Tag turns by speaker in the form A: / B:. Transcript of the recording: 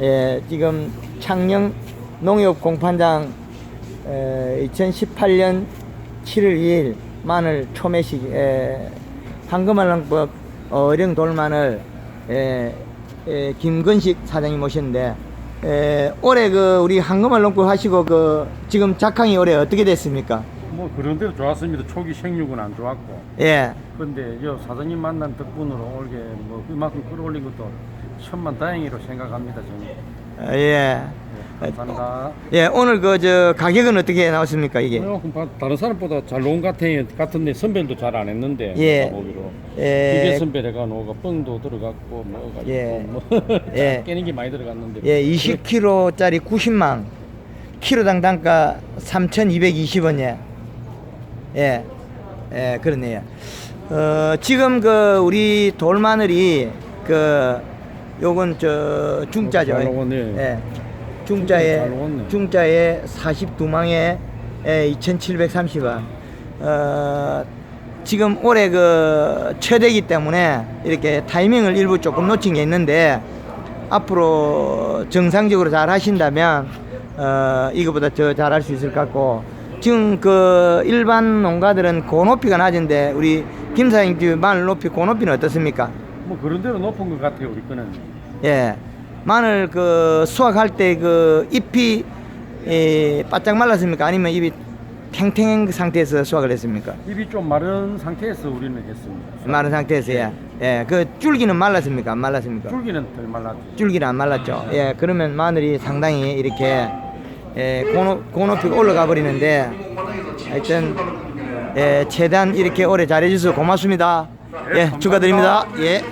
A: 예, 지금 창녕 농협 공판장 에, 2018년 7월 2일 마늘 초매식 에, 황금알랑법 어령 돌마늘 에, 에, 김건식 사장님 모셨는데 에, 올해 그 우리 황금알롱법 하시고 그 지금 작황이 올해 어떻게 됐습니까?
B: 뭐 그런 데도 좋았습니다. 초기 생육은 안 좋았고.
A: 예,
B: 근데 여 사장님 만난 덕분으로 올게 뭐 그만큼 끌어올린 것도 천만 다행이라고 생각합니다. 저는.
A: 어, 예,
B: 네, 감사합니다.
A: 예. 오늘 그 저 가격은 어떻게 나왔습니까 이게?
B: 어, 봐, 다른 사람보다 잘 놓은 것 같은 같은데 선별도 잘 안 했는데
A: 예.
B: 보기로
A: 예.
B: 기계 선별해가 놓고 뻥도 들어갔고 뭐 가지고
A: 예.
B: 뭐
A: 예.
B: 깨는 게 많이 들어갔는데
A: 예, 20kg짜리 90망. 키로당 단가 3,220원이에요. 예. 예, 그러네요. 어, 지금 그 우리 돌마늘이 그 요건 저 중짜죠.
B: 잘.
A: 예.
B: 잘
A: 중짜에
B: 나왔네.
A: 중짜에 42망에 예, 2,730원. 어, 지금 올해 그 최대기 때문에 이렇게 타이밍을 일부 조금 놓친 게 있는데 앞으로 정상적으로 잘 하신다면 어, 이거보다 더 잘할 수 있을 것 같고 지금 그 일반 농가들은 고높이가 낮은데 우리 김 사장님 마늘 높이 고높이는 어떻습니까?
B: 뭐 그런 대로 높은 것 같아요 우리 거는
A: 예. 마늘 그 수확할 때 그 잎이 에, 바짝 말랐습니까? 아니면 잎이 탱탱한 상태에서 수확을 했습니까?
B: 입이 좀 마른 상태에서 우리는 했습니다.
A: 마른 상태에서 예. 예. 그 줄기는 말랐습니까? 안 말랐습니까?
B: 줄기는 덜 말랐죠.
A: 줄기는 안 말랐죠. 예, 그러면 마늘이 상당히 이렇게 예, 고높, 고높이가 올라가 버리는데 하여튼 예, 최대한 이렇게 오래 잘해 주셔서 고맙습니다. 예, 축하드립니다. 예.